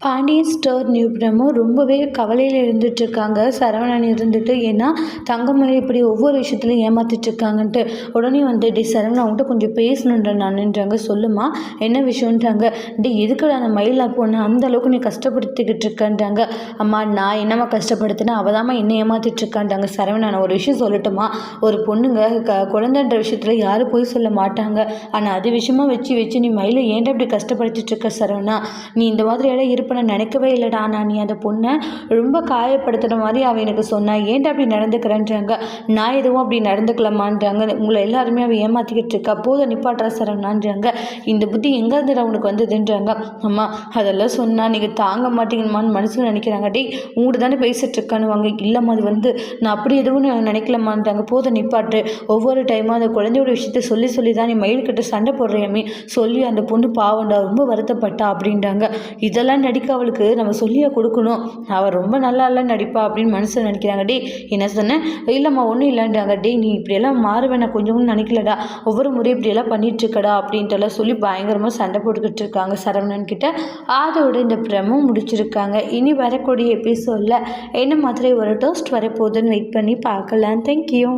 Pandian store நியூபிரமும் ரொம்பவே கவலையில் இருந்துகிட்ருக்காங்க சரவணன் இருந்துட்டு ஏன்னா தங்கமணி இப்படி ஒவ்வொரு விஷயத்துலையும் ஏமாற்றிட்டுருக்காங்கன்ட்டு உடனே வந்து டி சரவணன் அவங்ககிட்ட கொஞ்சம் பேசணுன்ற நான்ன்றாங்க. சொல்லுமா? என்ன விஷயன்றாங்க டி எதுக்குடா அந்த மயில் பொண்ணு? அந்த அளவுக்கு நீ கஷ்டப்படுத்திக்கிட்டு இருக்கன்றாங்க அம்மா நான் என்னம்மா கஷ்டப்படுத்தினா அவள் தாம்மா என்ன ஏமாற்றிட்டுருக்கான்றாங்க சரவணன் ஒரு விஷயம் சொல்லட்டுமா? ஒரு பொண்ணுங்க க குழந்தைன்ற விஷயத்தில் யாரும் போய் சொல்ல மாட்டாங்க. ஆனால் அது விஷயமா வச்சு வச்சு நீ மயிலை ஏன்டா இப்படி கஷ்டப்படுத்திட்டு இருக்க சரவணா? நீ இந்த மாதிரி இடம் இருப்ப நான் நினைக்கவே இல்லைடா நான் நீ அந்த பொண்ணை ரொம்ப காயப்படுத்துகிற மாதிரி அவள் எனக்கு சொன்னா. ஏன்டா அப்படி நடந்துக்கிறேன்றாங்க? நான் எதுவும் அப்படி நடந்துக்கலாமான்றாங்க உங்களை எல்லாருமே அவள் ஏமாற்றிக்கிட்டு இருக்கா. போதும் நிப்பாட்டுறா சரவணான்றாங்க இந்த புத்தி எங்கேருந்துடா உனக்கு வந்ததுன்றாங்க. அம்மா அதெல்லாம் சொன்னால் நீங்கள் தாங்க மாட்டீங்கம்மான்னு மனசில் நினைக்கிறாங்க. டேய் உங்கள்கிட்ட தானே பேசிகிட்டு இல்லைம்மா அது வந்து நான் அப்படி எதுவும் நினைக்கலமான்றாங்க போதும் நிப்பாட்டு. ஒவ்வொரு டைமும் அந்த குழந்தையோட விஷயத்த சொல்லி சொல்லி தான் நீ மயில்கிட்ட சண்டை போடுறியாமே. சொல்லி அந்த பொண்ணு பாவண்டா ரொம்ப வருத்தப்பட்டா அப்படின்றாங்க. இதெல்லாம் நடி நடிக்க அவளுக்கு நம்ம சொல்லியே கொடுக்கணும். அவள் ரொம்ப நல்லா இல்லை நடிப்பா அப்படின்னு மனசில் நினைக்கிறாங்க. டே என்ன சொன்னேன் இல்லைம்மா ஒன்றும் இல்லைன்றாங்க. டே நீ இப்படியெல்லாம் மாறுவேன் நான் கொஞ்சமும் நினைக்கலடா. ஒவ்வொரு முறையும் இப்படியெல்லாம் பண்ணிகிட்ருக்கடா அப்படின்ட்டுலாம் சொல்லி பயங்கரமாக சண்டை போட்டுக்கிட்டு இருக்காங்க சரவணன் கிட்ட. அதோட இந்த பிரமும் முடிச்சிருக்காங்க. இனி வரக்கூடிய எபிசோடில் என்ன மாதிரி ஒரு டோஸ்ட் வரப்போகுதுன்னு வெயிட் பண்ணி பார்க்கலாம். தேங்க்யூ